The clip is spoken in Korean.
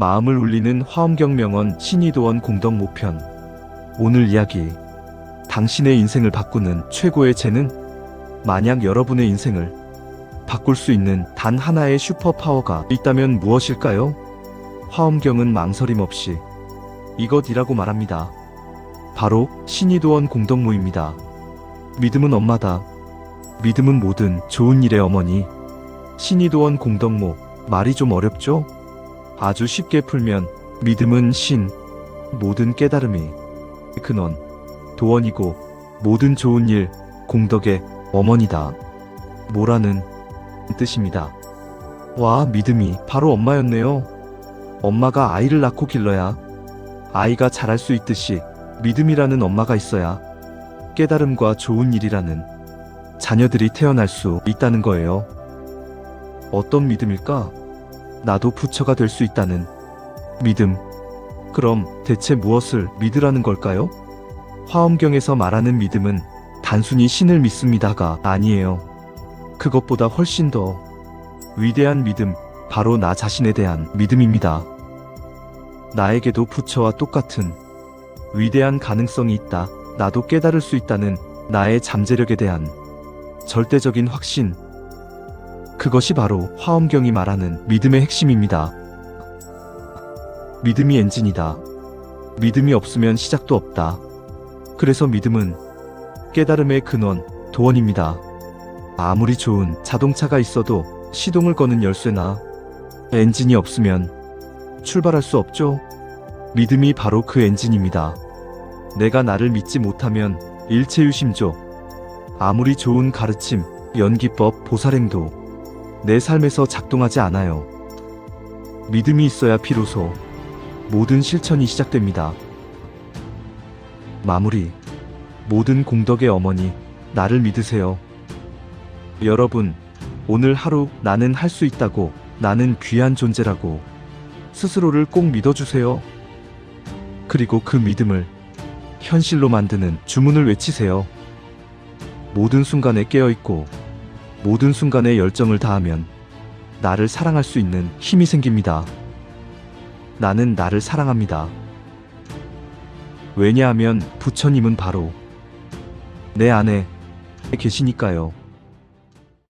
마음을 울리는 화엄경 명언 신이도원 공덕 모편. 오늘 이야기. 당신의 인생을 바꾸는 최고의 재능? 만약 여러분의 인생을 바꿀 수 있는 단 하나의 슈퍼파워가 있다면 무엇일까요? 화엄경은 망설임 없이 이것이라고 말합니다. 바로 신이도원 공덕모입니다. 믿음은 엄마다. 믿음은 모든 좋은 일의 어머니. 신이도원 공덕모. 말이 좀 어렵죠? 아주 쉽게 풀면 믿음은 신, 모든 깨달음이 근원, 도원이고 모든 좋은 일, 공덕의 어머니다. 모라는 뜻입니다. 와, 믿음이 바로 엄마였네요. 엄마가 아이를 낳고 길러야 아이가 자랄 수 있듯이 믿음이라는 엄마가 있어야 깨달음과 좋은 일이라는 자녀들이 태어날 수 있다는 거예요. 어떤 믿음일까? 나도 부처가 될 수 있다는 믿음. 그럼 대체 무엇을 믿으라는 걸까요? 화엄경에서 말하는 믿음은 단순히 신을 믿습니다가 아니에요. 그것보다 훨씬 더 위대한 믿음, 바로 나 자신에 대한 믿음입니다. 나에게도 부처와 똑같은 위대한 가능성이 있다. 나도 깨달을 수 있다는 나의 잠재력에 대한 절대적인 확신. 그것이 바로 화엄경이 말하는 믿음의 핵심입니다. 믿음이 엔진이다. 믿음이 없으면 시작도 없다. 그래서 믿음은 깨달음의 근원, 도원입니다. 아무리 좋은 자동차가 있어도 시동을 거는 열쇠나 엔진이 없으면 출발할 수 없죠. 믿음이 바로 그 엔진입니다. 내가 나를 믿지 못하면 일체유심조. 아무리 좋은 가르침, 연기법, 보살행도 내 삶에서 작동하지 않아요. 믿음이 있어야 비로소 모든 실천이 시작됩니다. 마무리. 모든 공덕의 어머니, 나를 믿으세요. 여러분, 오늘 하루 나는 할 수 있다고, 나는 귀한 존재라고, 스스로를 꼭 믿어주세요. 그리고 그 믿음을 현실로 만드는 주문을 외치세요. 모든 순간에 깨어있고, 모든 순간에 열정을 다하면 나를 사랑할 수 있는 힘이 생깁니다. 나는 나를 사랑합니다. 왜냐하면 부처님은 바로 내 안에 계시니까요.